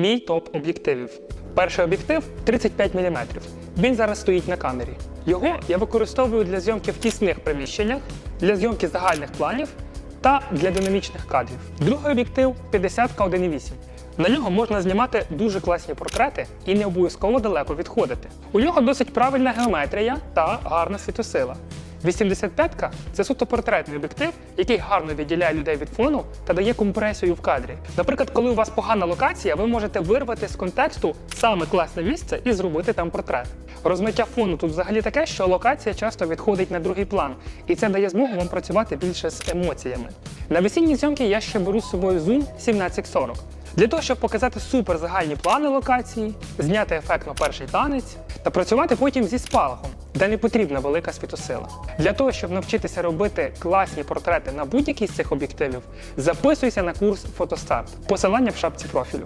мій топ об'єктивів. Перший об'єктив 35 мм. Він зараз стоїть на камері. Його я використовую для зйомки в тісних приміщеннях, для зйомки загальних планів та для динамічних кадрів. Другий об'єктив 50 1.8. На нього можна знімати дуже класні портрети і не обов'язково далеко відходити. У нього досить правильна геометрія та гарна світосила. 85-ка це суто портретний об'єктив, який гарно відділяє людей від фону та дає компресію в кадрі. Наприклад, коли у вас погана локація, ви можете вирвати з контексту саме класне місце і зробити там портрет. Розмиття фону тут взагалі таке, що локація часто відходить на другий план, і це дає змогу вам працювати більше з емоціями. На весільні зйомки я ще беру з собою Zoom 1740. Для того, щоб показати супер загальні плани локації, зняти ефектно перший танець та працювати потім зі спалахом, де не потрібна велика світосила. Для того, щоб навчитися робити класні портрети на будь-який з цих об'єктивів, записуйся на курс Фотостарт. Посилання в шапці профілю.